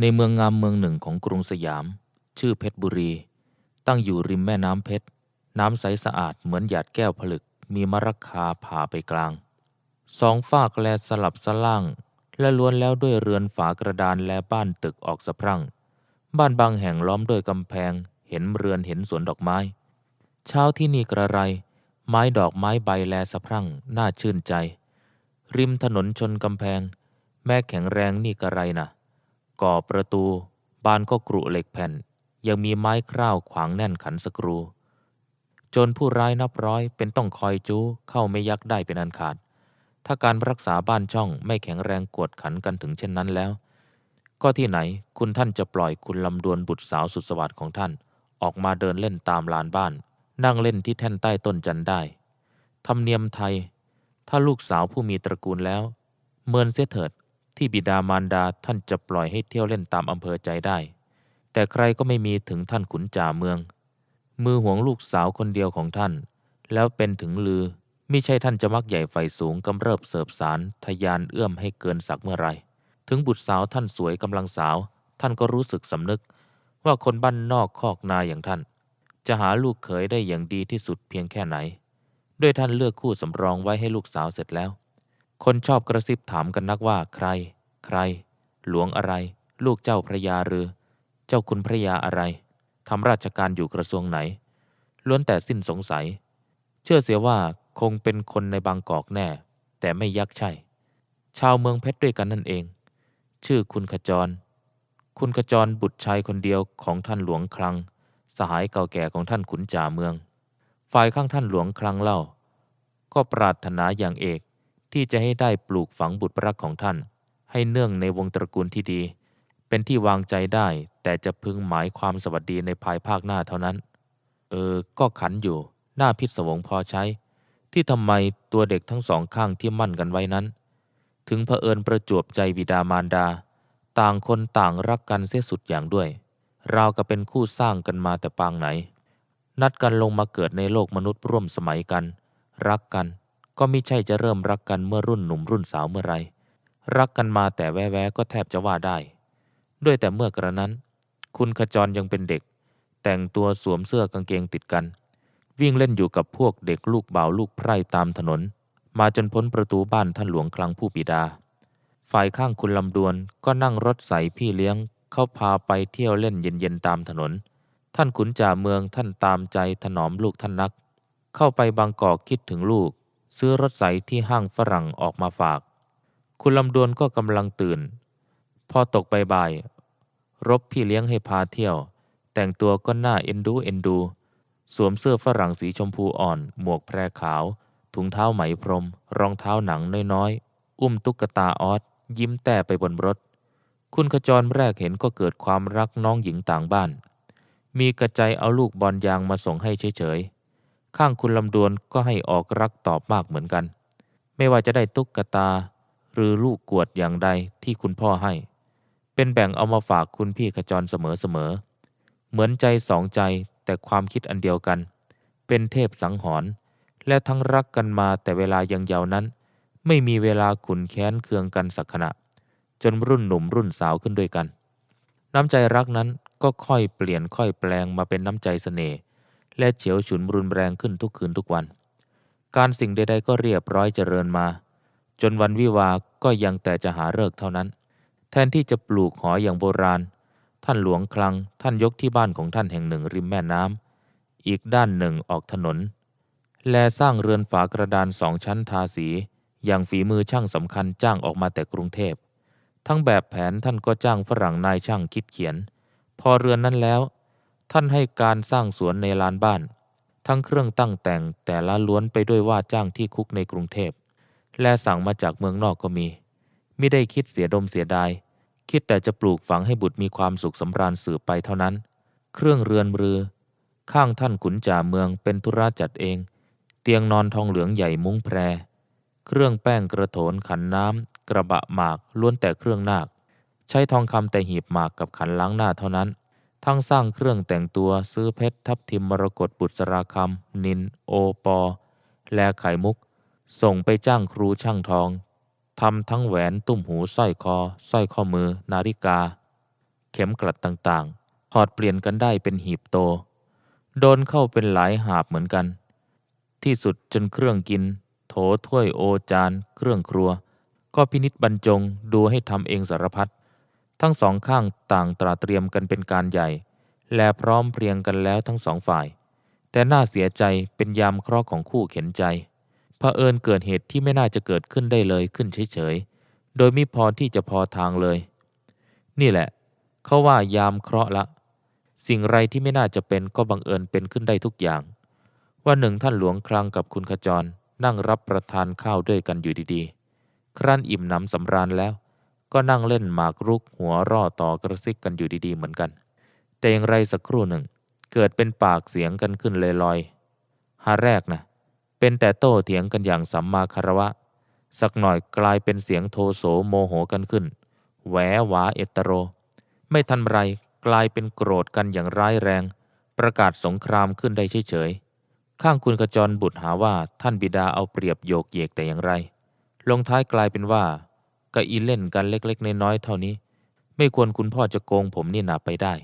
ในเมืองงามเมืองหนึ่งของกรุงสยาม ชื่อเพชรบุรี ตั้งอยู่ริมแม่น้ำเพชร น้ำใสสะอาดเหมือนหยาดแก้วผลึก มีมรักคาผ่าไปกลาง สองฝากแลสลับสล่าง และล้วนแล้วด้วยเรือนฝากระดานและบ้านตึกออกสะพรั่ง บ้านบางแห่งล้อมด้วยกำแพง เห็นเรือนเห็นสวนดอกไม้ เช้าที่นี่กระไร ไม้ดอกไม้ใบแลสะพรั่ง น่าชื่นใจ ริมถนนชนกำแพง แม่แข็งแรงนี่กระไรน่ะ ก่อประตู บานก็กรุเหล็กแผ่น ยังมีไม้คร่าวขวางแน่นขันสกรู จนผู้ร้ายนับร้อยเป็นต้องคอยจู้เข้าไม่ยักได้เป็นอันขาด ถ้าการรักษาบ้านช่องไม่แข็งแรงกวดขันกันถึงเช่นนั้นแล้ว ก็ที่ไหนคุณท่านจะปล่อยคุณลำดวนบุตรสาวสุดสวัสดิ์ของท่าน ออกมาเดินเล่นตามลานบ้าน นั่งเล่นที่แท่นใต้ต้นจันได้ธรรมเนียมไทย ถ้าลูกสาวผู้มีตระกูลแล้ว เมินเสียเถิด ที่บิดามารดาท่านจะปล่อยให้เที่ยวเล่นตามอำเภอใจได้ แต่ใครก็ไม่มีถึงท่านขุนจ่าเมือง มือห่วงลูกสาวคนเดียวของท่าน แล้วเป็นถึงลือมิใช่ท่านจะมักใหญ่ไฟสูงกำเริบเสิบสารทยานเอื้อมให้เกินสักเมื่อไร ถึงบุตรสาวท่านสวยกำลังสาว ท่านก็รู้สึกสำนึก ว่าคนบ้านนอกคอกนาอย่างท่าน จะหาลูกเขยได้อย่างดีที่สุดเพียงแค่ไหน ด้วยท่านเลือกคู่สำรองไว้ให้ลูกสาวเสร็จแล้ว คนชอบกระซิบถามกันนักว่าใคร ใคร หลวงอะไร ลูกเจ้าพระยาหรือ เจ้าคุณพระยาอะไรทำราชการอยู่กระทรวงไหน ล้วนแต่สิ้นสงสัย เชื่อเสียว่าคงเป็นคนในบางกอกแน่ แต่ไม่ยักใช่ ชาวเมืองเพชรด้วยกันนั่นเอง ชื่อคุณขจร คุณขจรบุตรชายคนเดียวของท่านหลวงคลัง สหายเก่าแก่ของท่านขุนจ่าเมือง ฝ่ายข้างท่านหลวงคลังเล่า ก็ปรารถนาอย่างเอก ที่จะให้ได้ปลูกฝังบุตรรักของท่าน ให้เนื่องในวงตระกูลที่ดี เป็นที่วางใจได้ แต่จะพึงหมายความสวัสดีในภายภาคหน้าเท่านั้น เออ ก็ขันอยู่หน้าพิศวงพอใช้ ที่ทำไมตัวเด็กทั้งสองข้างที่มั่นกันไว้นั้น ถึงเผอิญประจวบใจบิดามารดา ต่างคนต่างรักกันเสียสุดอย่างด้วยราวกับเป็นคู่สร้างกันมาแต่ปางไหน นัดกันลงมาเกิดในโลกมนุษย์ร่วมสมัยกัน รักกัน ก็มิใช่จะเริ่มรักกันเมื่อรุ่นหนุ่มรุ่นสาวเมื่อไร รักกันมาแต่แวๆก็แทบจะว่าได้ ด้วยแต่เมื่อกระนั้น คุณขจรยังเป็นเด็ก แต่งตัวสวมเสื้อกางเกงติดกัน วิ่งเล่นอยู่กับพวกเด็กลูกบ่าวลูกไพร่ตามถนน มาจนพ้นประตูบ้านท่านหลวงคลังผู้ปิดา ฝ่ายข้างคุณลำดวนก็นั่งรถใส่พี่เลี้ยง เข้าพาไปเที่ยวเล่นเย็นๆตามถนน ท่านขุนจ่าเมืองท่านตามใจถนอมลูกท่านนัก เข้าไปบางกอกคิดถึงลูก ซื้อรถใสที่ห้างฝรั่งออกมาฝาก คุณลำดวนก็กำลังตื่น พอตกไปบ่ายรบพี่เลี้ยงให้พาเที่ยว แต่งตัวก็น่าเอ็นดูเอ็นดู สวมเสื้อฝรั่งสีชมพูอ่อน หมวกแพรขาว ถุงเท้าไหมพรม รองเท้าหนังน้อยๆ อุ้มตุ๊กตาออสยิ้มแต่ไปบนรถ คุณขจรแรกเห็นก็เกิดความรักน้องหญิงต่างบ้าน มีกระใจเอาลูกบอลยางมาส่งให้เฉยๆ ข้างคุณลำดวนก็ให้ออกรักตอบมากเหมือนกัน ไม่ว่าจะได้ตุ๊กตา หรือลูกกวดอย่างใดที่คุณพ่อให้ เป็นแบ่งเอามาฝากคุณพี่ขจรเสมอๆ เหมือนใจสองใจแต่ความคิดอันเดียวกัน เป็นเทพสังหรณ์และทั้งรักกันมาแต่เวลายังเยาวนั้น ไม่มีเวลาขุนแค้นเคืองกันสักขณะ จนรุ่นหนุ่มรุ่นสาวขึ้นด้วยกัน น้ำใจรักนั้นก็ค่อยเปลี่ยนค่อยแปลงมาเป็นน้ำใจเสน่ห์ และเฉียวฉุนรุนแรงขึ้นทุกคืนทุกวัน การสิ่งใดๆก็เรียบร้อยเจริญมา จนวันวิวาก็ยังแต่จะหาเลิกเท่านั้น แทนที่จะปลูกหออย่างโบราณ ท่านหลวงคลังท่านยกที่บ้านของท่านแห่งหนึ่งริมแม่น้ำอีกด้านหนึ่งออกถนน และสร้างเรือนฝากระดานสองชั้นทาสี อย่างฝีมือช่างสำคัญจ้างออกมาแต่กรุงเทพทั้งแบบแผนท่านก็จ้างฝรั่งนายช่างคิดเขียน พอเรือนนั้นแล้ว ท่านให้การสร้างสวนในลานบ้าน ทั้งเครื่องตั้งแต่งแต่ละล้วนไปด้วยว่าจ้างที่คุกในกรุงเทพ และสั่งมาจากเมืองนอกก็มี ไม่ได้คิดเสียดมเสียดาย คิดแต่จะปลูกฝังให้บุตรมีความสุขสำราญสืบไปเท่านั้น เครื่องเรือนเรือ ข้างท่านขุนจ่าเมืองเป็นธุระจัดเอง เตียงนอนทองเหลืองใหญ่มุ้งแพร เครื่องแป้งกระโถนขันน้ำกระบะหมากล้วนแต่เครื่องนาค ใช้ทองคำแต่หีบหมากกับขันล้างหน้าเท่านั้น ทั้งสร้างเครื่องแต่งตัวซื้อเพชรทับทิมมรกตบุตรสราคำนิน โอปอ และไข่มุก ส่งไปจ้างครูช่างทองทำทั้งแหวนตุ้มหูสร้อยคอสร้อยข้อมือ นาฬิกา เข็มกลัดต่างๆถอดเปลี่ยนกันได้เป็นหีบโต โดนเข้าเป็นหลายหาบเหมือนกัน ที่สุดจนเครื่องกิน โถถ้วยโอจาน เครื่องครัว ก็พินิษบรรจงดูให้ทำเองสารพัด ทั้งสองข้างต่างตราเตรียมกันเป็นการใหญ่ และพร้อมเพรียงกันแล้วทั้งสองฝ่าย แต่น่าเสียใจเป็นยามเคราะห์ของคู่เข็นใจเผอิญเกิดเหตุที่ไม่น่าจะเกิดขึ้นได้เลยขึ้นเฉยๆ โดยม่พอที่จะพอทางเลย นี่แหละ เขาว่ายามเคราะห์ละ สิ่งไรที่ไม่น่าจะเป็นก็บังเอิญเป็นขึ้นได้ทุกอย่าง ว่าหนึ่งท่านหลวงคลังกับคุณขจรนั่งรับประทานข้าวด้วยกันอยู่ดีๆ ครั้นอิ่มหนำสำราญแล้ว ก็นั่งเล่นหมากรุกหัวร่อต่อกระซิกกันอยู่ดีๆเหมือนกัน แต่อย่างไรสักครู่หนึ่ง เกิดเป็นปากเสียงกันขึ้นลอยๆหาแรกนะเป็นแต่โต้เถียงกันอย่างสัมมาคารวะ สักหน่อยกลายเป็นเสียงโทโสโมโหกันขึ้นแหวหวาเอตโร ไม่ทันไรกลายเป็นโกรธกันอย่างร้ายแรง ประกาศสงครามขึ้นได้เฉยๆข้างคุณขจรบุตรหาว่าท่านบิดาเอาเปรียบโยกเยกแต่อย่างไร ลงท้ายกลายเป็นว่า กะอีเล่นกันเล็กๆน้อยๆเท่านี้ ไม่ควรคุณพ่อจะโกงผมนี่นาไปได้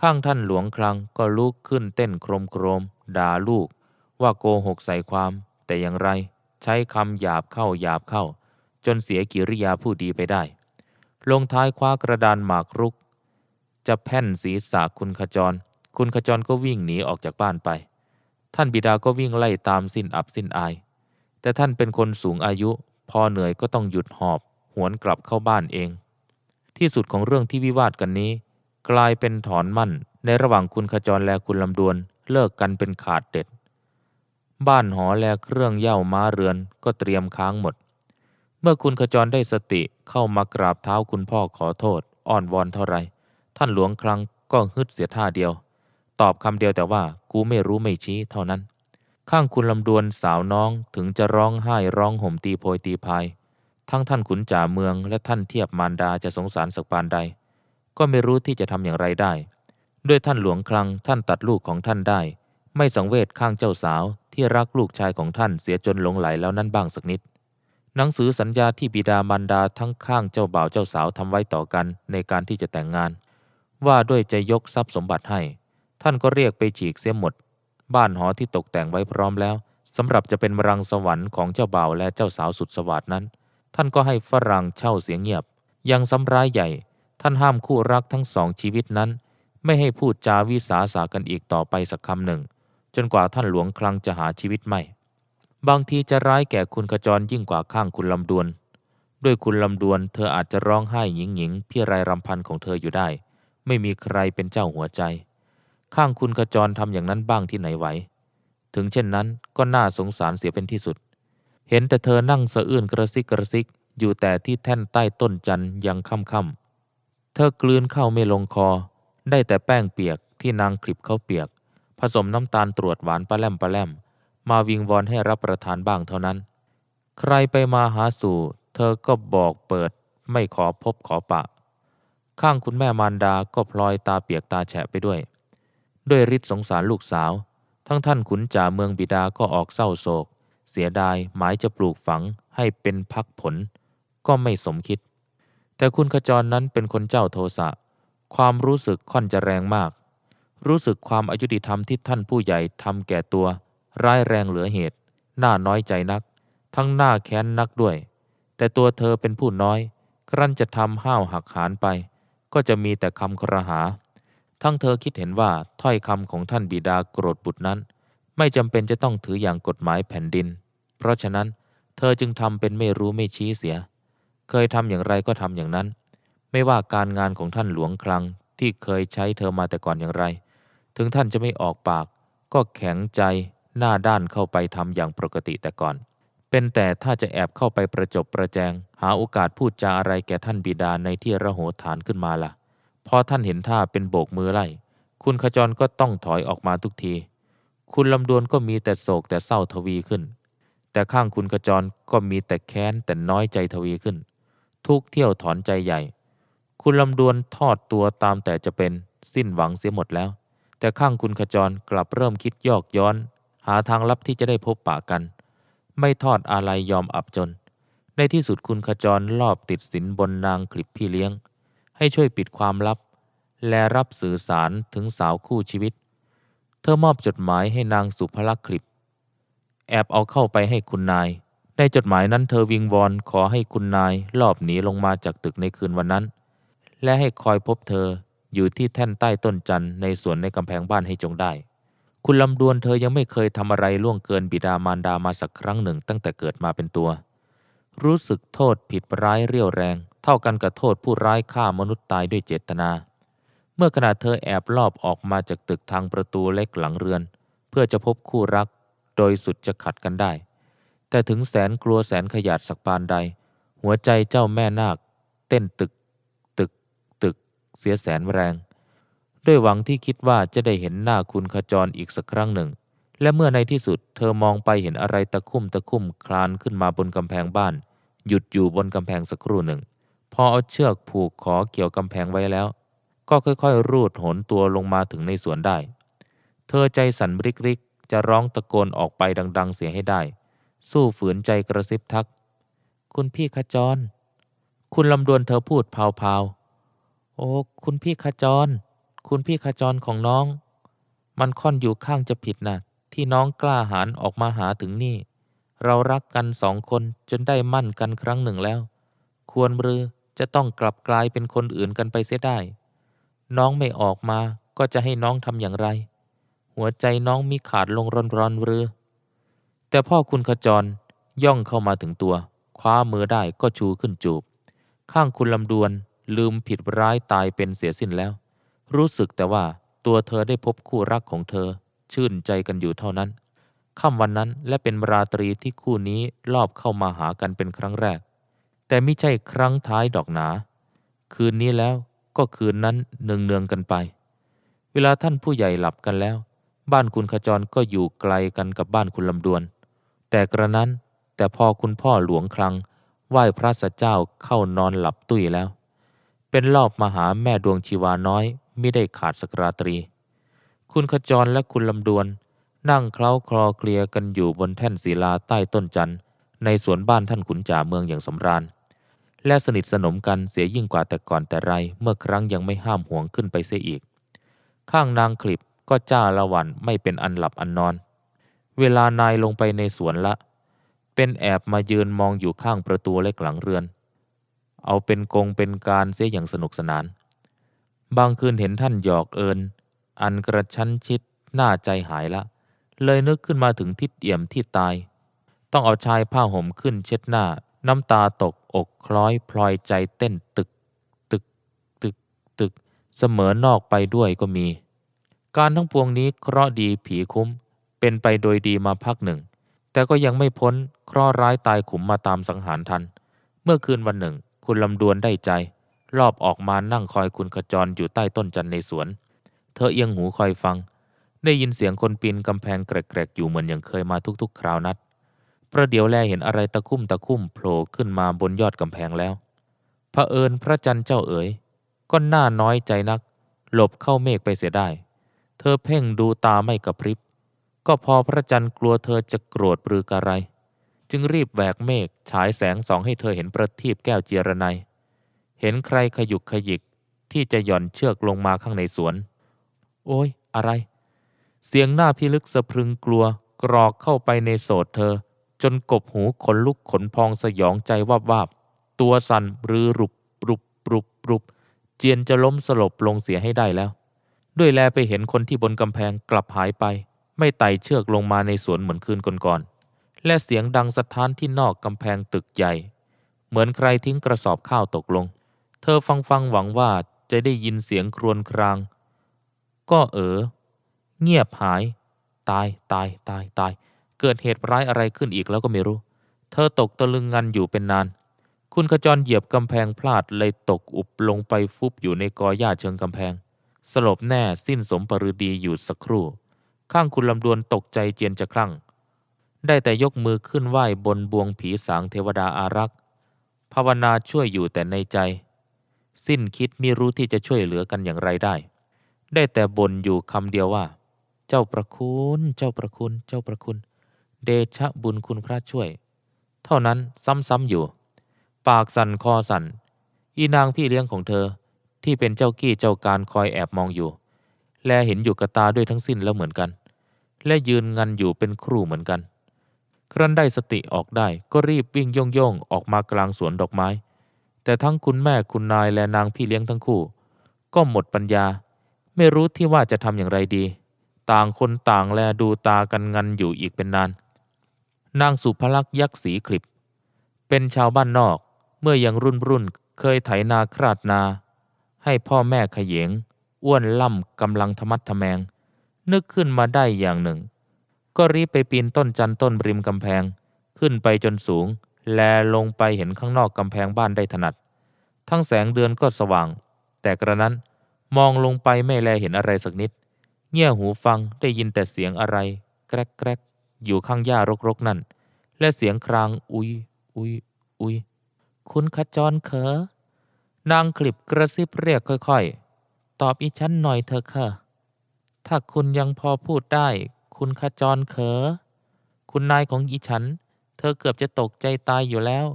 ข้างท่านหลวงคลังก็ลุกขึ้นเต้นโครมโครมด่าลูก ว่าโกหกใส่ความ แต่อย่างไร ใช้คำหยาบเข้าหยาบเข้า จนเสียกิริยาผู้ดีไปได้ ลงท้ายคว้ากระดานหมากรุก จะแผ่นศีรษะคุณขจร คุณขจรก็วิ่งหนีออกจากบ้านไป ท่านบิดาก็วิ่งไล่ตามสิ้นอับสิ้นอาย แต่ท่านเป็นคนสูงอายุ พอเหนื่อยก็ต้องหยุดหอบ วนกลับเข้าบ้านเอง ที่สุดของเรื่องที่วิวาทกันนี้ กลายเป็นถอนมั่นในระหว่างคุณขจรและคุณลำดวนเลิกกันเป็นขาดเด็ด บ้านหอและเครื่องเย่าม้าเรือนก็เตรียมค้างหมด เมื่อคุณขจรได้สติเข้ามากราบเท้าคุณพ่อขอโทษอ้อนวอนเท่าไร ท่านหลวงครั้งก็ฮึดเสียท่าเดียว ตอบคำเดียวแต่ว่ากูไม่รู้ไม่ชี้เท่านั้น ข้างคุณลำดวนสาวน้องถึงจะร้องไห้ร้องห่มตีโพยตีพาย ทั้งท่านขุนจ่าเมืองและท่านเทียบมารดาจะสงสารสักปานใด ก็ไม่รู้ที่จะทำอย่างไรได้ ด้วยท่านหลวงคลังท่านตัดลูกของท่านได้ ไม่สังเวชข้างเจ้าสาวที่รักลูกชายของท่านเสียจนหลงไหลแล้วนั่นบ้างสักนิด หนังสือสัญญาที่บิดามารดาทั้งข้างเจ้าบ่าวเจ้าสาวทำไว้ต่อกันในการที่จะแต่งงาน ว่าด้วยจะยกทรัพย์สมบัติให้ ท่านก็เรียกไปฉีกเสียหมด บ้านหอที่ตกแต่งไว้พร้อมแล้วสำหรับจะเป็นมรังสวรรค์ของเจ้าบ่าวและเจ้าสาวสุดสวัสดนั้น ท่านก็ให้ฝรั่งเช่าเสียงเงียบ ยังซ้ำร้ายใหญ่ ท่านห้ามคู่รักทั้งสองชีวิตนั้น ไม่ให้พูดจาวิสาสากันอีกต่อไปสักคำหนึ่ง จนกว่าท่านหลวงคลังจะหาชีวิตไม่ บางทีจะร้ายแก่คุณขจรยิ่งกว่าข้างคุณลำดวน ด้วยคุณลำดวนเธออาจจะร้องไห้หญิงหญิงพี่ไรรำพันของเธออยู่ได้ ไม่มีใครเป็นเจ้าหัวใจ ข้างคุณขจรทำอย่างนั้นบ้างที่ไหนไหว ถึงเช่นนั้นก็น่าสงสารเสียเป็นที่สุด เห็นแต่เธอนั่งสะอื้นกระซิกกระซิก อยู่แต่ที่แท่นใต้ต้นจันยังค่ำค่ำเธอกลืนเข้าไม่ลงคอ ได้แต่แป้งเปียกที่นางคลิบเขาเปียก ผสมน้ำตาลตรวจหวานปลาแลมปลาแลม มาวิงวอนให้รับประทานบ้างเท่านั้น ใครไปมาหาสู่ เธอก็บอกเปิด ไม่ขอพบขอปะ ข้างคุณแม่มารดาก็พลอยตาเปียกตาแฉะไปด้วย ด้วยฤทธิ์สงสารลูกสาว ทั้งท่านขุนจ่าเมืองบิดาก็ออกเศร้าโศก เสียดายหมายจะปลูกฝังให้เป็นพักผล ก็ไม่สมคิด แต่คุณขจรนั้นเป็นคนเจ้าโทสะ ความรู้สึกค่อนจะแรงมาก รู้สึกความอายุติธรรมที่ท่านผู้ใหญ่ทำแก่ตัว ร้ายแรงเหลือเหตุ น่าน้อยใจนัก ทั้งหน้าแค้นนักด้วย แต่ตัวเธอเป็นผู้น้อย ครั้นจะทำห้าวหักหานไป ก็จะมีแต่คำครหา ทั้งเธอคิดเห็นว่าถ้อยคำของท่านบิดาโกรธบุตรนั้น ไม่จำเป็นจะต้องถืออย่างกฎหมายแผ่นดิน เพราะฉะนั้นเธอจึงทำเป็นไม่รู้ไม่ชี้เสีย เคยทำอย่างไรก็ทำอย่างนั้น ไม่ว่าการงานของท่านหลวงคลังที่เคยใช้เธอมาแต่ก่อนอย่างไร ถึงท่านจะไม่ออกปาก ก็แข็งใจหน้าด้านเข้าไปทำอย่างปกติแต่ก่อน เป็นแต่ถ้าจะแอบเข้าไปประจบประแจง หาโอกาสพูดจาอะไรแก่ท่านบิดาในที่ระโหฐานขึ้นมาละ่ะ พอท่านเห็นท่าเป็นโบกมือไล่ คุณขจรก็ต้องถอยออกมาทุกที คุณลำดวนก็มีแต่โศกแต่เศร้าทวีขึ้น แต่ข้างคุณขจรก็มีแต่แค้นแต่น้อยใจทวีขึ้น ทุกเที่ยวถอนใจใหญ่ คุณลำดวนทอดตัวตามแต่จะเป็นสิ้นหวังเสียหมดแล้ว แต่ข้างคุณขจรกลับเริ่มคิดยอกย้อน หาทางลับที่จะได้พบปะกัน ไม่ทอดอาลัยยอมอับจน ในที่สุดคุณขจรลอบติดสินบนนางคลิปพี่เลี้ยง ให้ช่วยปิดความลับ และรับสื่อสารถึงสาวคู่ชีวิต เธอมอบจดหมายให้นางสุภลักษ์คลิป แอบเอาเข้าไปให้คุณนาย ในจดหมายนั้นเธอวิงวอนขอให้คุณนายลอบหนีลงมาจากตึกในคืนวันนั้น และให้คอยพบเธออยู่ที่แท่นใต้ต้นจันทร์ในสวนในกำแพงบ้านให้จงได้ คุณลำดวนเธอยังไม่เคยทำอะไรล่วงเกินบิดามารดามาสักครั้งหนึ่งตั้งแต่เกิดมาเป็นตัว รู้สึกโทษผิดร้ายเรี่ยวแรง เท่ากันกับโทษผู้ร้ายฆ่ามนุษย์ตายด้วยเจตนา เมื่อขณะเธอแอบลอบออกมาจากตึกทางประตูเล็กหลังเรือน เพื่อจะพบคู่รัก โดยสุดจะขัดกันได้ แต่ถึงแสนกลัวแสนขยาดสักปานใด หัวใจเจ้าแม่นาค เต้นตึก ตึก ตึก เสียแสนแรง ด้วยหวังที่คิดว่าจะได้เห็นหน้าคุณขจรอีกสักครั้งหนึ่ง และเมื่อในที่สุดเธอมองไปเห็นอะไรตะคุ่มตะคุ่มคลานขึ้นมาบนกำแพงบ้าน หยุดอยู่บนกำแพงสักครู่หนึ่ง พอเอาเชือกผูกขอเกี่ยวกำแพงไว้แล้ว ก็ค่อยๆ รูดโหนตัวลงมาถึงในสวนได้ เธอใจสั่นริกริกจะร้องตะโกนออกไปดัง ๆ เสียให้ได้ สู้ฝืนใจกระซิบทัก คุณพี่ขจร คุณลำดวนเธอพูดพาๆ โอ้ คุณพี่ขจร คุณพี่ขจรของน้อง มันค่อนอยู่ข้างจะผิดนะที่น้องกล้าหาญออกมาหาถึงนี่ เรารักกันสองคนจนได้มั่นกันครั้งหนึ่งแล้ว ควรหรือจะต้องกลับกลายเป็นคนอื่นกันไปเสียได้ น้องไม่ออกมาก็จะให้น้องทำอย่างไร หัวใจน้องมีขาดลงร้อนๆหรือ แต่พ่อคุณขจรย่องเข้ามาถึงตัว คว้ามือได้ก็ชูขึ้นจูบ ข้างคุณลำดวนลืมผิดร้ายตายเป็นเสียสิ้นแล้ว รู้สึกแต่ว่าตัวเธอได้พบคู่รักของเธอ ชื่นใจกันอยู่เท่านั้นค่ำวันนั้นและเป็นราตรีที่คู่นี้ลอบเข้ามาหากันเป็นครั้งแรก แต่ไม่ใช่ครั้งท้ายดอกหนา คืนนี้แล้ว ก็คืนนั้นเนืองเนืองๆกันไป เวลาท่านผู้ใหญ่หลับกันแล้ว บ้านคุณขจรก็อยู่ไกลกันกับบ้านคุณลำดวน แต่กระนั้นแต่พอคุณพ่อหลวงคลังไหว้พระสัจเจ้าเข้านอนหลับตุ้ยแล้ว เป็นรอบมาหาแม่ดวงชีวาน้อยไม่ได้ขาดสกราตรี คุณขจรและคุณลำดวน นั่งเคล้าคลอเคลียกันอยู่บนแท่นศิลาใต้ต้นจันทร์ในสวนบ้านท่านขุนจ่าเมืองอย่างสำราญ และสนิทสนมกันเสียยิ่งกว่าแต่ก่อนแต่ไรเมื่อครั้งยังไม่ห้ามห่วงขึ้นไปเสียอีก ข้างนางคลิปก็จ้าละวันไม่เป็นอันหลับอันนอน เวลานายลงไปในสวนละ เป็นแอบมายืนมองอยู่ข้างประตูเล็กหลังเรือน เอาเป็นกงเป็นการเสียอย่างสนุกสนาน บางคืนเห็นท่านหยอกเอิน อันกระชั้นชิดหน้าใจหายละ เลยนึกขึ้นมาถึงทิดเอี่ยมที่ตาย ต้องเอาชายผ้าห่มขึ้นเช็ดหน้า น้ำตาตกอกคล้อยพลอยใจเต้นตึก ตึก ตึก ตึก เสมอนอกไปด้วยก็มี การทั้งปวงนี้เคราะดีผีคุ้ม เป็นไปโดยดีมาพักหนึ่ง แต่ก็ยังไม่พ้นเคราะร้ายตายขุมมาตามสังหารทัน เมื่อคืนวันหนึ่ง คุณลำดวนได้ใจ รอบออกมานั่งคอยคุณขจรอยู่ใต้ต้นจันในสวน เธอเอียงหูคอยฟัง ได้ยินเสียงคนปีนกำแพงแกรกๆอยู่เหมือนอย่างเคยมาทุกๆ คราวนัด ประเดี๋ยวแลเห็นอะไรตะคุ่มตะคุ่มโผล่ขึ้นมาบนยอดกำแพงแล้วเผอิญพระจันทร์เจ้าเอ๋ยก็น่าน้อยใจนัก หลบเข้าเมฆไปเสียได้ เธอเพ่งดูตาไม่กระพริบ ก็พอพระจันทร์กลัวเธอจะโกรธปรือกอะไร จึงรีบแหวกเมฆฉายแสงสองให้เธอเห็นประทีปแก้วเจียรนัยเห็นใครขยุกขยิกที่จะหย่อนเชือกลงมาข้างในสวน โอ้ยอะไร เสียงหน้าพิลึกสะพรึงกลัวกรอกเข้าไปในโสดเธอ จนกบหูขนลุกขนพองสยองใจวาบวาบตัวสั่นรือรุบรุบรุบรุบเจียนจะล้มสลบลงเสียให้ได้แล้ว ด้วยแลไปเห็นคนที่บนกำแพงกลับหายไป ไม่ไต่เชือกลงมาในสวนเหมือนคืนก่อนๆและเสียงดังสะท้านที่นอกกำแพงตึกใหญ่ เหมือนใครทิ้งกระสอบข้าวตกลง เธอฟังฟังหวังว่าจะได้ยินเสียงครวญคราง ก็เออเงียบหาย ตายตายตายตาย เกิดเหตุร้ายอะไรขึ้นอีกแล้วก็ไม่รู้ เธอตกตะลึงงันอยู่เป็นนาน คุณขจรเหยียบกำแพงพลาดเลยตกอุบลงไปฟุบอยู่ในกอหญ้าเชิงกำแพง สลบแน่สิ้นสมปรือดีอยู่สักครู่ ข้างคุณลำดวนตกใจเจียนจะคลั่ง ได้แต่ยกมือขึ้นไหว้บนบวงผีสางเทวดาอารักษ์ภาวนาช่วยอยู่แต่ในใจ สิ้นคิดมิรู้ที่จะช่วยเหลือกันอย่างไรได้ ได้แต่บ่นอยู่คำเดียวว่า เจ้าประคุณ เจ้าประคุณ เจ้าประคุณ เดชะบุญคุณพระช่วย เท่านั้นซ้ำๆอยู่ ปากสั่นคอสั่น อีนางพี่เลี้ยงของเธอ ที่เป็นเจ้ากี้เจ้าการคอยแอบมองอยู่ แลเห็นอยู่กับตาด้วยทั้งสิ้นแล้วเหมือนกัน และยืนงันอยู่เป็นครูเหมือนกัน ครั้นได้สติออกได้ก็รีบวิ่งโย่งโย่งๆออกมากลางสวนดอกไม้ แต่ทั้งคุณแม่คุณนายและนางพี่เลี้ยงทั้งคู่ ก็หมดปัญญา ไม่รู้ที่ว่าจะทำอย่างไรดี ต่างคนต่างแลดูตากันงันอยู่อีกเป็นนาน นางสุภลักษ์ยักษ์สีคลิบเป็นชาวบ้านนอกเมื่อยังรุ่นรุ่นเคยไถนาคราดนา ให้พ่อแม่ขยง อ้วนล่ำกำลังทมัดทแมง นึกขึ้นมาได้อย่างหนึ่ง ก็รีบไปปีนต้นจันต้นริมกำแพง ขึ้นไปจนสูง แลลงไปเห็นข้างนอกกำแพงบ้านได้ถนัด ทั้งแสงเดือนก็สว่าง แต่กระนั้นมองลงไปไม่แลเห็นอะไรสักนิด เงี่ยหูฟังได้ยินแต่เสียงอะไร แกรกแกรก อยู่ข้างหญ้ารกๆนั่น และเสียงครางอุยอุยอุยคุณขจรเขอนางคลิบกระซิบเรียกค่อยๆ ตอบอีฉันหน่อยเถอะค่ะ ถ้าคุณยังพอพูดได้ คุณขจรเขอ คุณนายของอีฉัน เธอเกือบจะตกใจตายอยู่แล้ว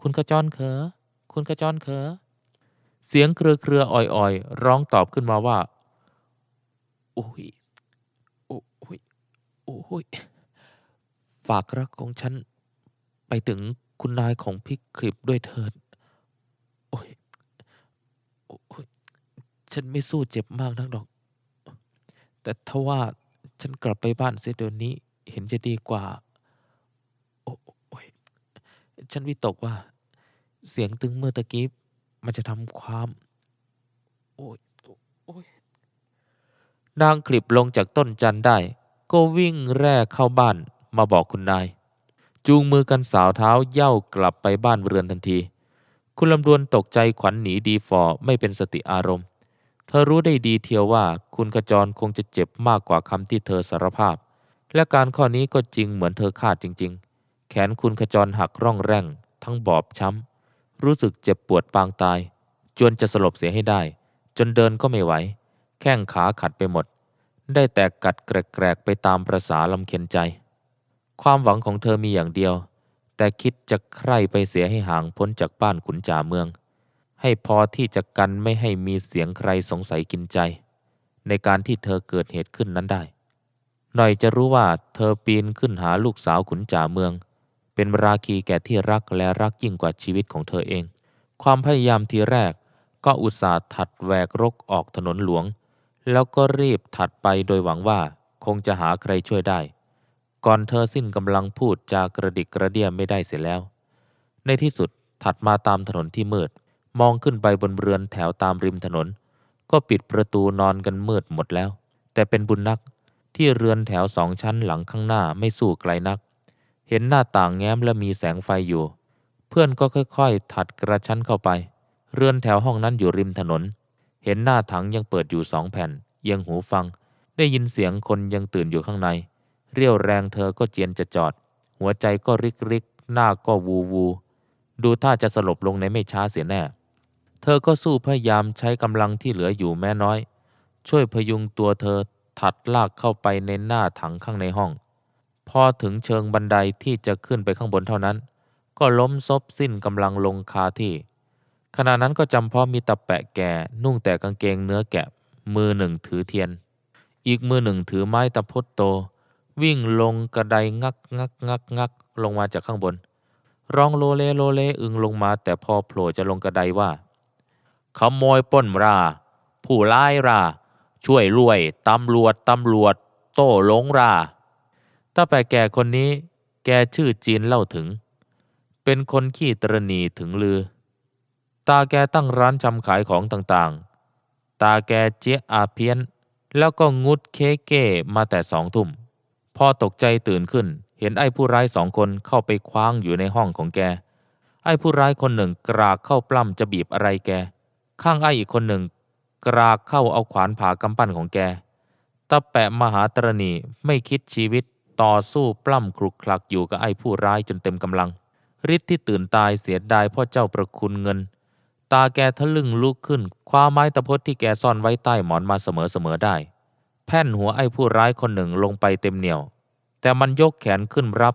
คุณขจรเขอ คุณขจรเขอ เสียงเครือเครืออ่อยๆ ร้องตอบขึ้นมาว่าโอ้ยโอ้ยโอ้ย ฝากรักของฉัน ไปถึงคุณนายของพี่คลิปด้วยเถิดโอ้ยโอ้ยฉันไม่สู้เจ็บมากนักดอก แต่ถ้าว่าฉันกลับไปบ้านเสียเดี๋ยวนี้เห็นจะดีกว่า โอ้ยฉันวิตกว่า เสียงตึงเมื่อตะกี้มันจะทำความ โอ้ยโอ้ยนางคลิบลงจากต้นจันได้ ก็วิ่งแร่เข้าบ้าน มาบอกคุณนาย จูงมือกันสาวเท้าเย่ากลับไปบ้านเรือนทันที คุณลำดวนตกใจขวัญหนีดีฟอร์ไม่เป็นสติอารมณ์ เธอรู้ได้ดีเทียวว่าคุณขจรคงจะเจ็บมากกว่าคำที่เธอสารภาพ และการข้อนี้ก็จริงเหมือนเธอคาดจริง ๆ แขนคุณขจรหักร่องแร่ง ทั้งบอบช้ำรู้สึกเจ็บปวดปางตายจนจะสลบเสียให้ได้ จนเดินก็ไม่ไหว แข้งขาขัดไปหมด ได้แต่กัดแกรกๆไปตามประษาลำเค็นใจ ความหวังของเธอมีอย่างเดียว แต่คิดจะใคร่ไปเสียให้ห่างพ้นจากบ้านขุนจ่าเมือง ให้พอที่จะกันไม่ให้มีเสียงใครสงสัยกินใจ ในการที่เธอเกิดเหตุขึ้นนั้นได้ หน่อยจะรู้ว่าเธอปีนขึ้นหาลูกสาวขุนจ่าเมือง เป็นราคีแก่ที่รักและรักยิ่งกว่าชีวิตของเธอเอง ความพยายามทีแรกก็อุตส่าห์ถัดแหวกรกออกถนนหลวง แล้วก็รีบถัดไปโดยหวังว่าคงจะหาใครช่วยได้ ก่อนเธอสิ้นกำลังพูดจากระดิกกระเดียไม่ได้เสียแล้ว ในที่สุดถัดมาตามถนนที่มืด มองขึ้นไปบนเรือนแถวตามริมถนน ก็ปิดประตูนอนกันมืดหมดแล้ว แต่เป็นบุญนักที่เรือนแถวสองชั้นหลังข้างหน้าไม่สู้ไกลนัก เห็นหน้าต่างแง้มและมีแสงไฟอยู่ เพื่อนก็ค่อยๆ ถัดกระชั้นเข้าไป เรือนแถวห้องนั้นอยู่ริมถนน เห็นหน้าถังยังเปิดอยู่สองแผ่นเอียงหูฟัง ได้ยินเสียงคนยังตื่นอยู่ข้างใน เรี่ยวแรงเธอก็เจียนจะจอด หัวใจก็ริกริกหน้าก็วูวู ดูท่าจะสลบลงในไม่ช้าเสียแน่ เธอก็สู้พยายามใช้กำลังที่เหลืออยู่แม้น้อย ช่วยพยุงตัวเธอถัดลากเข้าไปในหน้าถังข้างในห้อง พอถึงเชิงบันไดที่จะขึ้นไปข้างบนเท่านั้น ก็ล้มซบสิ้นกำลังลงคาที่ขณะนั้นก็จำเพาะมีตะแปะแก่ นุ่งแต่กางเกงเนื้อแกะ มือหนึ่งถือเทียน อีกมือหนึ่งถือไม้ตะพดโต วิ่งลงกระไดงักงักงักงักลงมาจากข้างบน ร้องโลเลโลเลอึงลงมา แต่พอโผล่จะลงกระไดว่า ขโมยป้นรา ผู้ร้ายรา ช่วยรวยตำรวจตำรวจ โต้หลงราตาแปแก่คนนี้ แกชื่อจีนเล่าถึง เป็นคนขี้ตรณีถึงลือ ตาแกตั้งร้านจำขายของต่างๆ ตาแกเจ๊ยอาเพี้ยน แล้วก็งุดเคเก้มาแต่สองทุ่ม พอตกใจตื่นขึ้น เห็นไอ้ผู้ร้ายสองคนเข้าไปคว้างอยู่ในห้องของแก ไอ้ผู้ร้ายคนหนึ่งกรากเข้าปล้ำจะบีบอะไรแก ข้างไอ้อีกคนหนึ่ง กรากเข้าเอาขวานผ่ากำปั้นของแกตะแปะมหาตรณีไม่คิดชีวิตต่อสู้ปล้ำคลุกคลักอยู่กับไอ้ผู้ร้ายจนเต็มกำลังฤทธิ์ที่ตื่นตายเสียดายพ่อเจ้าประคุณเงิน ตาแกทะลึ่งลุกขึ้น คว้าไม้ตะพดที่แกซ่อนไว้ใต้หมอนมาเสมอๆได้ แผ่นหัวไอ้ผู้ร้ายคนหนึ่งลงไปเต็มเหนียว แต่มันยกแขนขึ้นรับ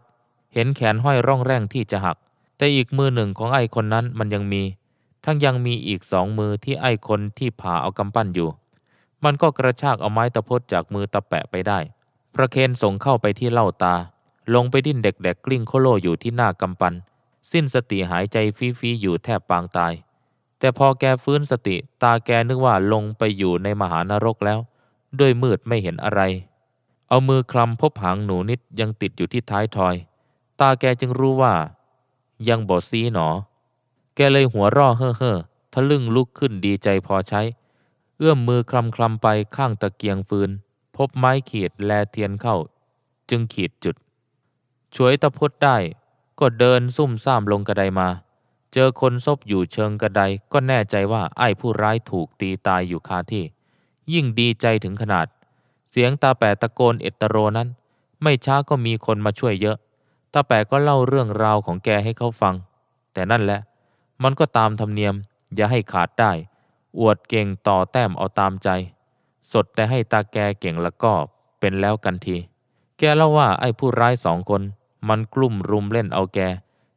เห็นแขนห้อยร่องแร่งที่จะหัก แต่อีกมือหนึ่งของไอ้คนนั้นมันยังมี ทั้งยังมีอีกสองมือที่ไอ้คนที่ผ่าเอากำปั้นอยู่ มันก็กระชากเอาไม้ตะพดจากมือตะแปะไปได้ ประเคนส่งเข้าไปที่เล่าตา ลงไปดิ้นเด็กๆกลิ้งโคโลอยู่ที่หน้ากำปั้นสิ้นสติหายใจฟีๆอยู่แทบปางตาย แต่พอแกฟื้นสติตาแกนึกว่าลงไปอยู่ในมหานรกแล้ว ด้วยมืดไม่เห็นอะไร เอามือคลำพบหางหนูนิดยังติดอยู่ที่ท้ายทอย ตาแกจึงรู้ว่า ยังบอซีหนอ แกเลยหัวร่อเฮ่อเฮ่อทะลึ่งลุกขึ้นดีใจพอใช้ เอื้อมมือคลำคลำไปข้างตะเกียงฟืน พบไม้ขีดแลเทียนเข้า จึงขีดจุด ช่วยตะพดได้ ก็เดินซุ่มซ่ามลงกระไดมา เจอคนซบอยู่เชิงกระไดก็แน่ใจว่าไอ้ผู้ร้ายถูกตีตายอยู่คาที่ ยิ่งดีใจถึงขนาด เสียงตาแปะตะโกนเอตโรนั้น ไม่ช้าก็มีคนมาช่วยเยอะ ตาแปะก็เล่าเรื่องราวของแกให้เขาฟัง แต่นั่นแหละ มันก็ตามธรรมเนียมอย่าให้ขาดได้ อวดเก่งต่อแต้มเอาตามใจ สดแต่ให้ตาแกเก่งแล้วก็เป็นแล้วกันที แกเล่าว่าไอ้ผู้ร้ายสองคน มันกลุ่มรุมเล่นเอาแก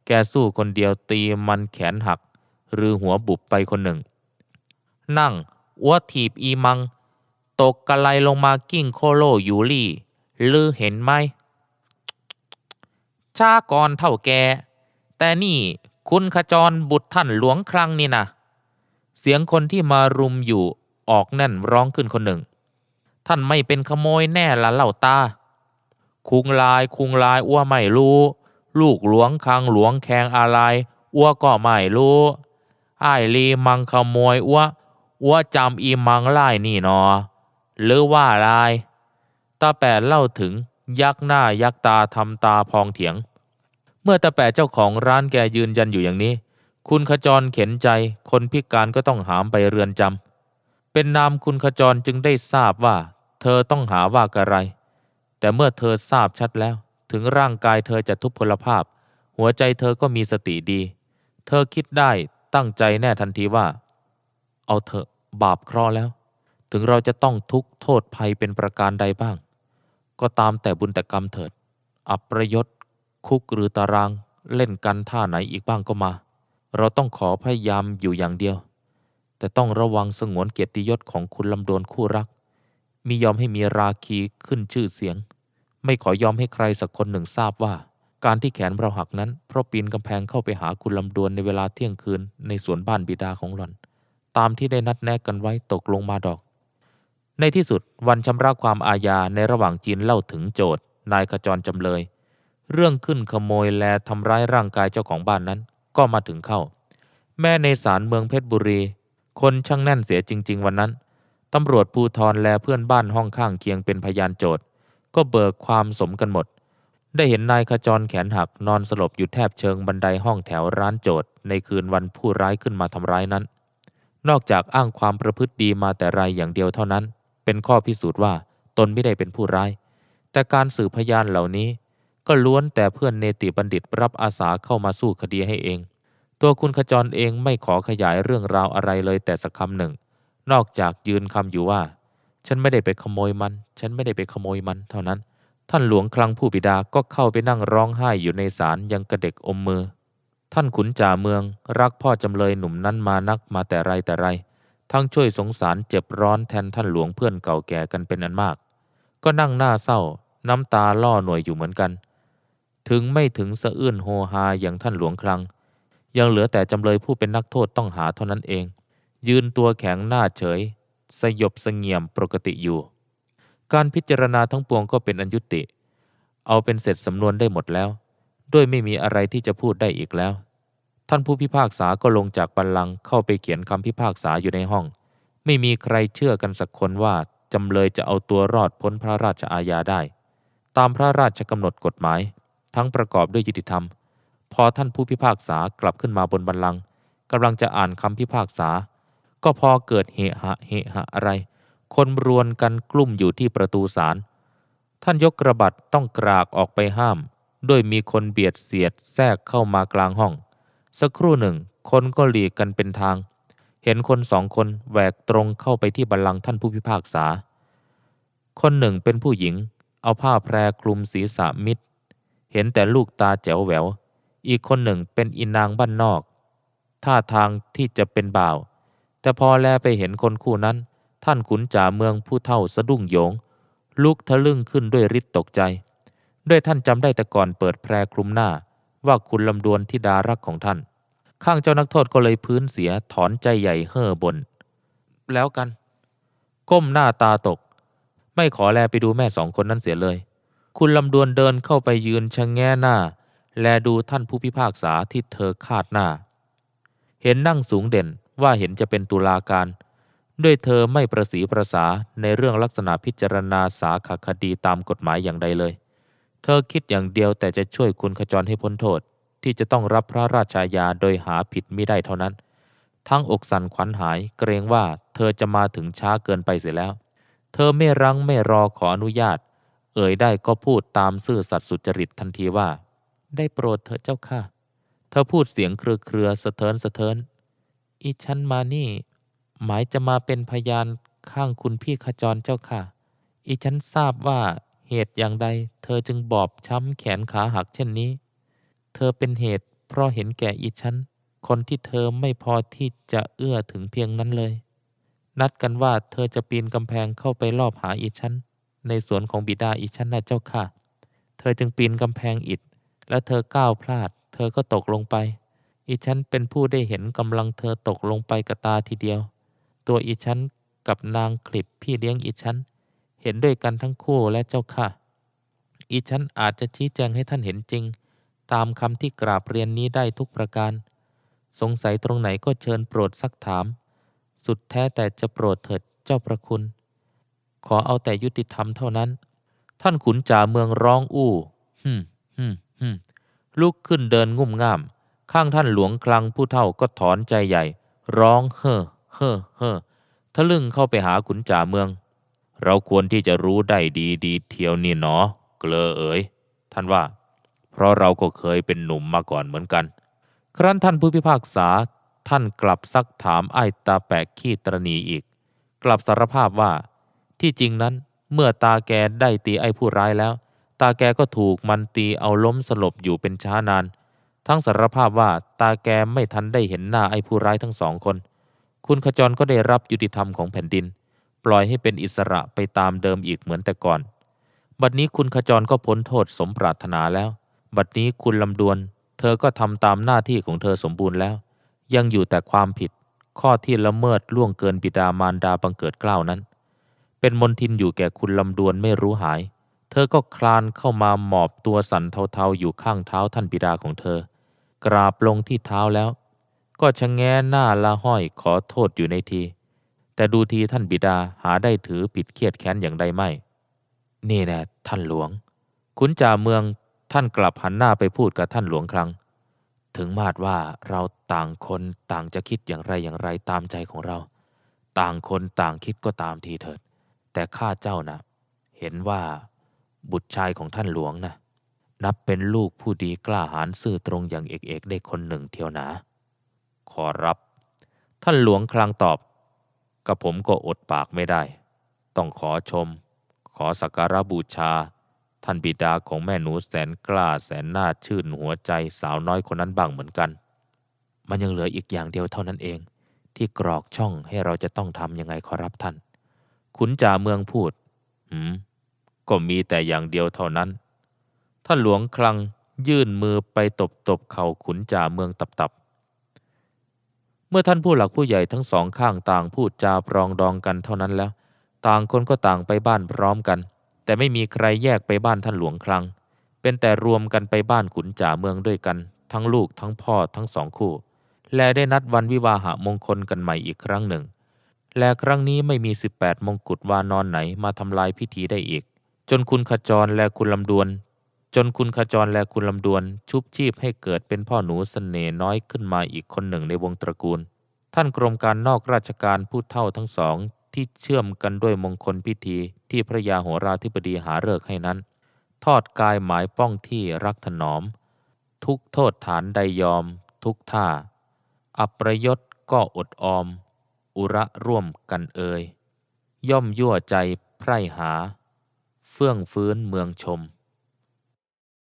แกสู้คนเดียวตีมันแขนหัก หรือหัวบุบไปคนหนึ่ง นั่งอ้วถีบอีมัง ตกกระไลลงมากิ้งโคโลอยูรี่ลือเห็นไหมชาก่อนเท่าแก แต่นี่คุณขจรบุตรท่านหลวงครั้งนี่นะเสียงคนที่มารุมอยู่ออกแน่นร้องขึ้นคนหนึ่ง ท่านไม่เป็นขโมยแน่ละเล่าตา คุงลายคุงลายอ้วไม่รู้ ลูกหลวงคังหลวงแขงอะไรอ้วก็ไม่รู้ไอ้ลีมังขโมยอ้วอ้วจำอีมังไล่นี่นอ หรือว่าลายตาแปดเล่าถึงยักหน้ายักตาทำตาพองเถียง เมื่อตาแปดเจ้าของร้านแกยืนยันอยู่อย่างนี้ คุณขจรเข็นใจคนพิการก็ต้องหามไปเรือนจำเป็นนามคุณขจรจึงได้ทราบว่า เธอต้องหาว่าอะไร แต่เมื่อเธอทราบชัดแล้ว ถึงร่างกายเธอจะทุพพลภาพ หัวใจเธอก็มีสติดี เธอคิดได้ตั้งใจแน่ทันทีว่า เอาเถอะบาปเคราะห์แล้ว ถึงเราจะต้องทุกข์โทษภัยเป็นประการใดบ้าง ก็ตามแต่บุญแต่กรรมเถิด อับประยศคุกหรือตารางเล่นกันท่าไหนอีกบ้างก็มา เราต้องขอพยายามอยู่อย่างเดียว แต่ต้องระวังสงวนเกียรติยศของคุณลำดวนคู่รัก มียอมให้มีราคีขึ้นชื่อเสียง ไม่ขอยอมให้ใครสักคนหนึ่งทราบว่า การที่แขนเราหักนั้น เพราะปีนกำแพงเข้าไปหาคุณลำดวนในเวลาเที่ยงคืนในสวนบ้านบิดาของหล่อน ตามที่ได้นัดแนะกันไว้ตกลงมาดอก ในที่สุดวันชำระความอาญาในระหว่างจีนเล่าถึงโจทย์นายขจรจำเลย เรื่องขึ้นขโมยและทำร้ายร่างกายเจ้าของบ้านนั้น ก็มาถึงเข้า แม่ในศาลเมืองเพชรบุรี คนช่างแน่นเสียจริง ๆ วันนั้นตำรวจภูธรและเพื่อนบ้านห้องข้างเคียงเป็นพยานโจทย์ก็เบิกความสมกันหมด ได้เห็นนายขจรแขนหักนอนสลบอยู่แทบเชิงบันไดห้องแถวร้านโจทย์ในคืนวันผู้ร้ายขึ้นมาทำร้ายนั้น นอกจากอ้างความประพฤติดีมาแต่ไรอย่างเดียวเท่านั้น เป็นข้อพิสูจน์ว่าตนไม่ได้เป็นผู้ร้าย แต่การสืบพยานเหล่านี้ ก็ล้วนแต่เพื่อนเนติบัณฑิตรับอาสาเข้ามาสู้คดีให้เอง ตัวคุณขจรเองไม่ขอขยายเรื่องราวอะไรเลยแต่สักคำหนึ่ง นอกจากยืนคำอยู่ว่า ฉันไม่ได้ไปขโมยมัน ฉันไม่ได้ไปขโมยมันเท่านั้น ท่านหลวงคลังผู้บิดาก็เข้าไปนั่งร้องไห้อยู่ในศาลยังกระเด็กอมมือ ท่านขุนจ่าเมือง รักพ่อจำเลยหนุ่มนั้นมานักมาแต่ไรแต่ไร ทั้งช่วยสงสารเจ็บร้อนแทนท่านหลวงเพื่อนเก่าแก่กันเป็นอันมาก ก็นั่งหน้าเศร้า น้ำตาล่อหน่วยอยู่เหมือนกัน ถึงไม่ถึงสะอื้นโฮฮาอย่างท่านหลวงคลังยังเหลือแต่จำเลยผู้เป็นนักโทษต้องหาเท่านั้นเอง ยืนตัวแข็งหน้าเฉย สยบเสงี่ยมปกติอยู่ การพิจารณาทั้งปวงก็เป็นอันยุติ เอาเป็นเสร็จสำนวนได้หมดแล้ว ด้วยไม่มีอะไรที่จะพูดได้อีกแล้ว ท่านผู้พิพากษาก็ลงจากบัลลังก์เข้าไปเขียนคำพิพากษาอยู่ในห้อง ไม่มีใครเชื่อกันสักคนว่าจำเลยจะเอาตัวรอดพ้นพระราชอาญาได้ ตามพระราชกำหนดกฎหมาย ทั้งประกอบด้วยยุติธรรม พอท่านผู้พิพากษากลับขึ้นมาบนบัลลังก์กำลังจะอ่านคำพิพากษา ก็พอเกิดเหหะเหหะอะไร คนรวนกันกลุ่มอยู่ที่ประตูศาลท่านยกกระบัดต้องกรากออกไปห้าม ด้วยมีคนเบียดเสียดแทรกเข้ามากลางห้อง สักครู่หนึ่ง คนก็หลีกกันเป็นทาง เห็นคนสองคนแหวกตรงเข้าไปที่บัลลังก์ท่านผู้พิพากษา คนหนึ่งเป็นผู้หญิง เอาผ้าแพรคลุมศีรษะมิดเห็นแต่ลูกตาแจ๋วแหวว อีกคนหนึ่งเป็นอินางบ้านนอก ท่าทางที่จะเป็นบ่าว แต่พอแลไปเห็นคนคู่นั้น ท่านขุนจ่าเมืองผู้เท่าสะดุ้งโยง ลุกทะลึ่งขึ้นด้วยฤทธิ์ตกใจ ด้วยท่านจำได้แต่ก่อนเปิดแพรคลุมหน้า ว่าคุณลำดวนที่ดารักของท่าน ข้างเจ้านักโทษก็เลยพื้นเสียถอนใจใหญ่เฮ่อบน แล้วกัน ก้มหน้าตาตก ไม่ขอแลไปดูแม่สองคนนั้นเสียเลย คุณลำดวนเดินเข้าไปยืนชะงแง่หน้า แลดูท่านผู้พิพากษาที่เธอคาดหน้า เห็นนั่งสูงเด่นว่าเห็นจะเป็นตุลาการ ด้วยเธอไม่ประสีประสาในเรื่องลักษณะพิจารณาสาขาคดีตามกฎหมายอย่างใดเลย เธอคิดอย่างเดียวแต่จะช่วยคุณขจรให้พ้นโทษ ที่จะต้องรับพระราชาญาโดยหาผิดไม่ได้เท่านั้น ทั้งอกสั่นขวัญหายเกรงว่าเธอจะมาถึงช้าเกินไปเสียแล้ว เธอไม่รั้งไม่รอขออนุญาต เอ่ยได้ก็พูดตามซื่อสัตย์สุจริตทันทีว่า ได้โปรดเถิดเจ้าค่ะ เธอพูดเสียงเครือเครือสะเทินสะเทินอีฉันมานี่ หมายจะมาเป็นพยานข้างคุณพี่ขจรเจ้าค่ะ อีฉันทราบว่า เหตุอย่างใด เธอจึงบอบช้ำแขนขาหักเช่นนี้ เธอเป็นเหตุเพราะเห็นแก่อีฉัน คนที่เธอไม่พอที่จะเอื้อถึงเพียงนั้นเลย นัดกันว่าเธอจะปีนกำแพงเข้าไปลอบหาอีฉัน ในสวนของบิดาอีฉันนะเจ้าค่ะ เธอจึงปีนกำแพงอิฐแล้วเธอก้าวพลาด เธอก็ตกลงไป อีฉันเป็นผู้ได้เห็นกำลังเธอตกลงไปกับตาทีเดียว ตัวอีฉันกับนางคลิปพี่เลี้ยงอีฉัน เห็นด้วยกันทั้งคู่และเจ้าค่ะ อีฉันอาจจะชี้แจงให้ท่านเห็นจริง ตามคำที่กราบเรียนนี้ได้ทุกประการ สงสัยตรงไหนก็เชิญโปรดซักถาม สุดแท้แต่จะโปรดเถิดเจ้าประคุณ ขอเอาแต่ยุติธรรมเท่านั้น ท่านขุนจ่าเมืองร้องอู้ฮึมฮึมฮึมลุกขึ้นเดินงุ่มง่าม ข้างท่านหลวงคลังผู้เท่าก็ถอนใจใหญ่ ร้องเฮ่อเฮ่อเฮ่อทะลึ่งเข้าไปหาขุนจ่าเมือง เราควรที่จะรู้ได้ดีดีเทียวนี่หนอ เกลอเอ๋ยท่านว่า เพราะเราก็เคยเป็นหนุ่มมาก่อนเหมือนกัน ครั้นท่านผู้พิพากษาท่านกลับซักถามไอ้ตาแปะขี้ตรณีอีก กลับสารภาพว่า ที่จริงนั้นเมื่อตาแกได้ตีไอ้ผู้ร้ายแล้ว ตาแกก็ถูกมันตีเอาล้มสลบอยู่เป็นช้านาน ทั้งสารภาพว่าตาแกไม่ทันได้เห็นหน้าไอ้ผู้ร้ายทั้งสองคน คุณขจรก็ได้รับยุติธรรมของแผ่นดิน ปล่อยให้เป็นอิสระไปตามเดิมอีกเหมือนแต่ก่อน บัดนี้คุณขจรก็พ้นโทษสมปรารถนาแล้ว บัดนี้คุณลำดวน เธอก็ทำตามหน้าที่ของเธอสมบูรณ์แล้ว ยังอยู่แต่ความผิด ข้อที่ละเมิดล่วงเกินบิดามารดาบังเกิดเกล้าวนั้น เป็นมนทินอยู่แก่คุณลำดวนไม่รู้หาย เธอก็คลานเข้ามาหมอบตัวสั่นเทาๆอยู่ข้างเท้าท่านบิดาของเธอ กราบลงที่เท้าแล้ว ก็ชะแง้หน้าละห้อยขอโทษอยู่ในที แต่ดูทีท่านบิดาหาได้ถือผิดเครียดแค้นอย่างใดไม่ นี่แน่ท่านหลวง ขุนจ่าเมืองท่านกลับหันหน้าไปพูดกับท่านหลวงครั้ง ถึงมาดว่าเราต่างคนต่างจะคิดอย่างไรอย่างไรตามใจของเรา ต่างคนต่างคิดก็ตามทีเถิด แต่ข้าเจ้านะเห็นว่าบุตรชายของท่านหลวงนะนับเป็นลูกผู้ดีกล้าหาญซื่อตรงอย่างเอกเอกได้คนหนึ่งเทียวหนา ขอรับ ท่านหลวงคลางตอบ กับผมก็อดปากไม่ได้ ต้องขอชม ขอสักการะบูชา ท่านบิดาของแม่หนูแสนกล้าแสนน่าชื่นหัวใจสาวน้อยคนนั้นบ้างเหมือนกัน มันยังเหลืออีกอย่างเดียวเท่านั้นเอง ที่กรอกช่องให้เราจะต้องทำยังไงขอรับท่าน ขุนจ่าเมืองพูด หืม ก็มีแต่อย่างเดียวเท่านั้น ท่านหลวงคลังยื่นมือไปตบตบเข่าขุนจ่าเมืองตับตับ เมื่อท่านผู้หลักผู้ใหญ่ทั้งสองข้างต่างพูดจาปรองดองกันเท่านั้นแล้ว ต่างคนก็ต่างไปบ้านพร้อมกัน แต่ไม่มีใครแยกไปบ้านท่านหลวงคลัง เป็นแต่รวมกันไปบ้านขุนจ่าเมืองด้วยกัน ทั้งลูกทั้งพ่อทั้งสองคู่ และได้นัดวันวิวาหะมงคลกันใหม่อีกครั้งหนึ่ง และครั้งนี้ไม่มี 18 มงกุฎวานอนไหนมาทำลายพิธีได้อีก จนคุณขจรและคุณลำดวน จนคุณขจรและคุณลำดวนชุบชีพให้เกิดเป็นพ่อหนูสเสน่ห์น้อยขึ้นมาอีกคนหนึ่งในวงตระกูล ท่านกรมการนอกราชการผู้เท่าทั้งสองที่เชื่อมกันด้วยมงคลพิธีที่พระยาโหราธิบดีหาเลิกให้นั้น ทอดกายหมายป้องที่รักถนอม ทุกโทษฐานใดยอม ทุกท่า อัปรยศก็อดออม อุระร่วมกันเอ่ยย่อมยั่วใจไพร่หา เฟื่องฟื้นเมืองชม